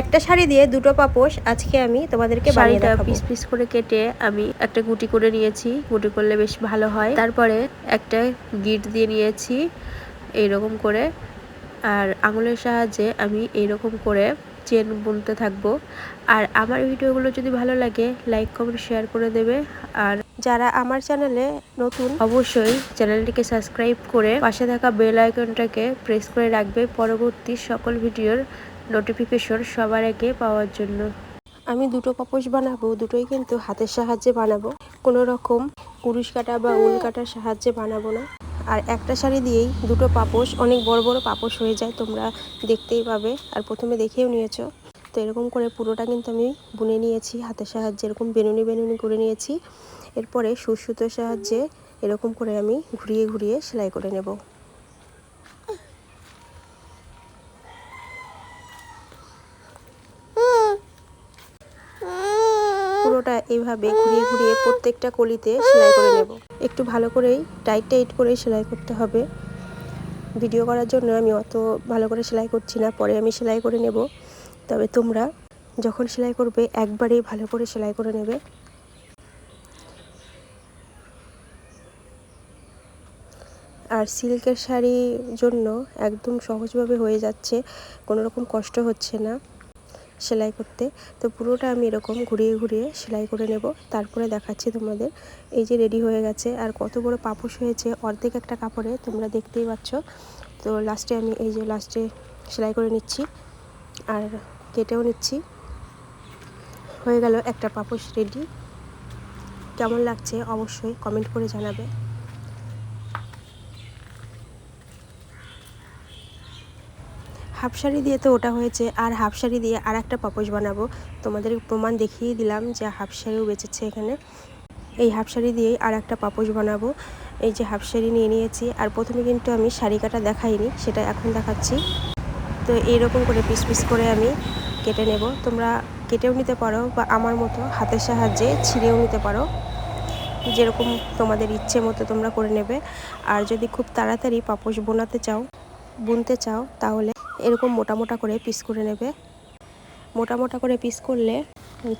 একটা শাড়ি দিয়ে দুটো পাপোশ আজকে আমি তোমাদেরকে বানিয়ে শাড়িটা পিস পিস করে কেটে আমি একটা গুটি করে নিয়েছি গুটি করলে বেশ ভালো হয়। তারপরে একটা গিট দিয়ে নিয়েছি এইরকম করে। আর আঙুলের সাহায্যে আমি এইরকম করে চেন বুনতে থাকব। আর আমার ভিডিওগুলো যদি ভালো লাগে লাইক কমেন্ট শেয়ার করে দেবে। আর যারা আমার চ্যানেলে নতুন অবশ্যই চ্যানেলটিকে সাবস্ক্রাইব করে পাশে থাকা বেল আইকনটাকে প্রেস করে রাখবে। পরবর্তী সকল ভিডিওর নোটিফিকেশন সবার আগে পাওয়ার জন্য। আমি দুটো পাপোশ বানাবো, দুটোই কিন্তু হাতের সাহায্যে বানাবো। কোনো রকম কুরুশ কাটা বা উল কাটার সাহায্যে বানাবো না। আর একটা শাড়ি দিয়েই দুটো পাপোশ, অনেক বড় বড় পাপোশ হয়ে যায়, তোমরা দেখতেই পাবে। আর প্রথমে দেখেও নিয়েছো। তো এরকম করে পুরোটা কিন্তু আমি বুনে নিয়েছি, হাতের সাহায্যে এরকম বেনুনি বেনুনি করে নিয়েছি। এরপরে সুসুতোর সাহায্যে এরকম করে আমি ঘুরিয়ে ঘুরিয়ে সেলাই করে নেব পুরোটা এইভাবে ঘুরিয়ে ঘুরিয়ে প্রত্যেকটা কলিতে সেলাই করে নেব। একটু ভালো করেই টাইট টাইট করে সেলাই করতে হবে। ভিডিও করার জন্য আমি অত ভালো করে সেলাই করছি না, পরে আমি সেলাই করে নেব। তবে তোমরা যখন সেলাই করবে, একবারেই ভালো করে সেলাই করে নেবে। আর সিল্কের শাড়ির জন্য একদম সহজভাবে হয়ে যাচ্ছে কোনো রকম কষ্ট হচ্ছে না। সেলাই করতে। তো পুরোটা আমি এরকম ঘুরিয়ে ঘুরিয়ে সেলাই করে নেব। তারপরে দেখাচ্ছি তোমাদের। এই যে রেডি হয়ে গেছে। আর কত বড় পাপোশ হয়েছে। অর্ধেক একটা কাপড়ে তোমরা দেখতেই পাচ্ছ। তো লাস্টে আমি এই যে লাস্টে সেলাই করে নিচ্ছি। আর কেটেও নিচ্ছি। হয়ে গেল একটা পাপোশ রেডি। কেমন লাগছে অবশ্যই কমেন্ট করে জানাবে। হাফ শাড়ি দিয়ে তো ওটা হয়েছে, আর হাফ শাড়ি দিয়ে আর একটা পাপোশ বানাবো। তোমাদের প্রমাণ দেখিয়ে দিলাম যে হাফ শাড়িও বেঁচেছে এখানে। এই হাফ শাড়ি দিয়েই আর একটা পাপোশ বানাবো। এই যে হাফ শাড়ি নিয়ে নিয়েছি, আর প্রথমে কিন্তু আমি শাড়ি কাটা দেখাইনি, সেটা এখন দেখাচ্ছি। তো এইরকম করে পিস পিস করে আমি কেটে নেব। তোমরা কেটেও নিতে পারো বা আমার মতো হাতের সাহায্যে ছিঁড়েও নিতে পারো। যেরকম তোমাদের ইচ্ছে মতো তোমরা করে নেবে। আর যদি খুব তাড়াতাড়ি পাপোশ বোনাতে চাও, বুনতে চাও, তাহলে এরকম মোটা মোটা করে পিস করে নেবে। মোটা মোটা করে পিস করলে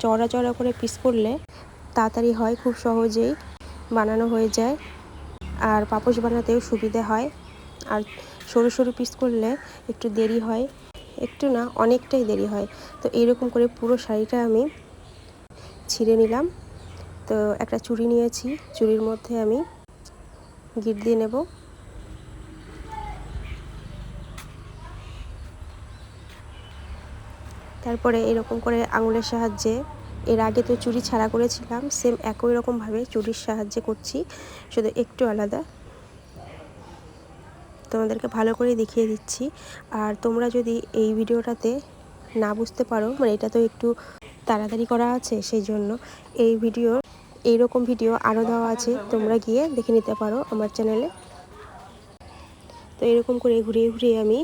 চড়া চড়া করে পিস করলে তাড়াতাড়ি হয়, খুব সহজেই বানানো হয়ে যায়। আর পাপোশ বানাতেও সুবিধে হয়। আর সরু সরু পিস করলে একটু দেরি হয়, একটু না, অনেকটাই দেরি হয়। তো এইরকম করে পুরো শাড়িটা আমি ছিঁড়ে নিলাম। তো একটা চুড়ি নিয়েছি, চুড়ির মধ্যে আমি গিট দিয়ে নেব। তারপরে এরকম করে আঙুলের সাহায্যে এর আগে তো চুড়ি ছাড়া করেছিলাম সেম একই রকমভাবে চুড়ির সাহায্যে করছি, শুধু একটু আলাদা। তোমাদেরকে ভালো করে দেখিয়ে দিচ্ছি। আর তোমরা যদি এই ভিডিওটাতে না বুঝতে পারো মানে এটা তো একটু তাড়াতাড়ি করা আছে, সেই জন্য এই ভিডিও এই রকম ভিডিও আরও দেওয়া আছে, তোমরা গিয়ে দেখে নিতে পারো আমার চ্যানেলে। তো এরকম করে ঘুরিয়ে ঘুরিয়ে আমি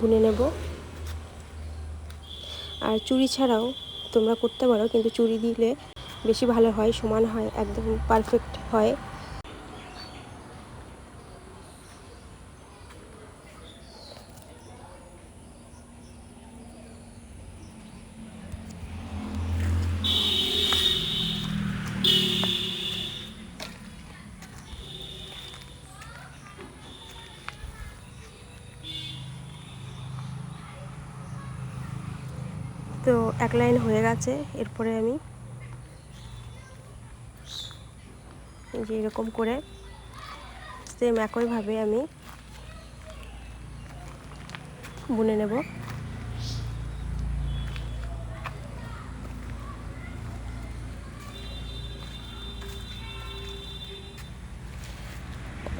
বুনে নেব। আর চুড়ি ছাড়াও তোমরা করতে পারো, কিন্তু চুড়ি দিলে বেশি ভালো হয়, সমান হয়, একদম পারফেক্ট হয়। তো এক লাইন হয়ে গেছে, এরপরে আমি যে এরকম করে সেম একইভাবে আমি বুনে নেব।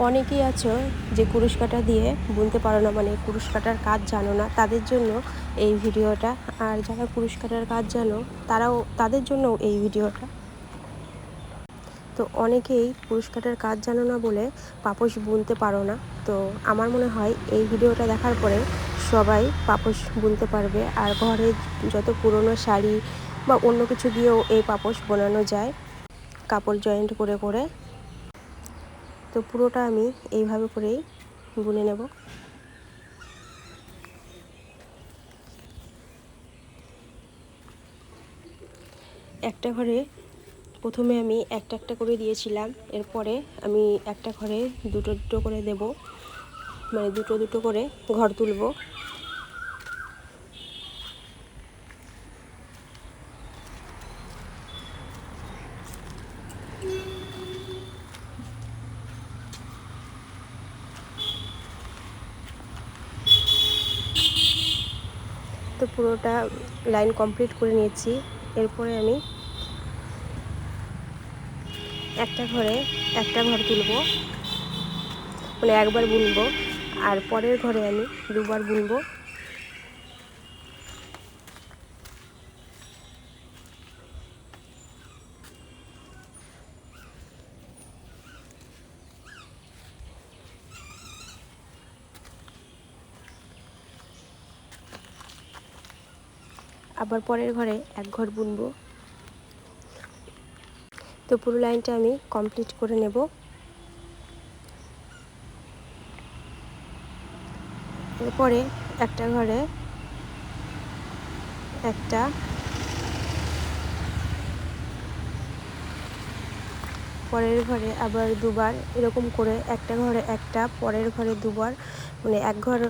অনেকেই আছো যে কুরুশ কাটা দিয়ে বুনতে পারো না মানে কুরুশ কাটার কাজ জানো না, তাদের জন্য এই ভিডিওটা আর যারা কুরুশ কাটার কাজ জানো, তারাও তাদের জন্য এই ভিডিওটা। তো অনেকেই কুরুশ কাটার কাজ জানো না বলে পাপোশ বুনতে পারো না। তো আমার মনে হয় এই ভিডিওটা দেখার পরে সবাই পাপোশ বুনতে পারবে আর ঘরে যত পুরনো শাড়ি বা অন্য কিছু দিয়েও এই পাপোশ বোনানো যায়, কাপড় জয়েন্ট করে করে। তো পুরোটা আমি এইভাবে করেই বুনে নেব। একটা ঘরে প্রথমে আমি একটা একটা করে দিয়েছিলাম, এরপরে আমি একটা ঘরে দুটো দুটো করে দেব মানে দুটো দুটো করে ঘর তুলব। তো পুরোটা লাইন কমপ্লিট করে নিয়েছি, এরপরে আমি একটা ঘরে একটা ঘর তুলব। মানে একবার বুনবো, আর পরের ঘরে আমি দুবার বুনবো। আবার পরের ঘরে এক ঘর বুনবো। তো পুরো লাইনটা আমি কমপ্লিট করে নেব। এরপরে একটা ঘরে একটা পরের ঘরে আবার দুবার, এরকম করে একটা ঘরে একটা, পরের ঘরে দুবার মানে এক ঘর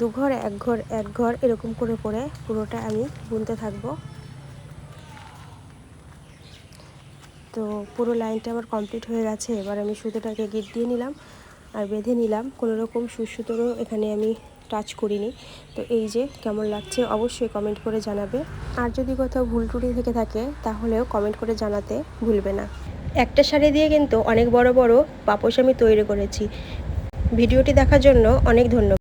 দু ঘর এক ঘর এক ঘর, এরকম করে করে পুরোটা আমি বুনতে থাকব। তো পুরো লাইনটা আমার কমপ্লিট হয়ে গেছে। এবার আমি সুতোটাকে গিট দিয়ে নিলাম আর বেঁধে নিলাম। কোনো রকম সুসুতোরও এখানে আমি টাচ করিনি। তো এই যে কেমন লাগছে অবশ্যই কমেন্ট করে জানাবে। আর যদি কোথাও ভুল টুটি থেকে থাকে তাহলেও কমেন্ট করে জানাতে ভুলবে না। একটা শাড়ি দিয়ে কিন্তু অনেক বড় বড় পাপোশ আমি তৈরি করেছি। ভিডিওটি দেখার জন্য অনেক ধন্যবাদ।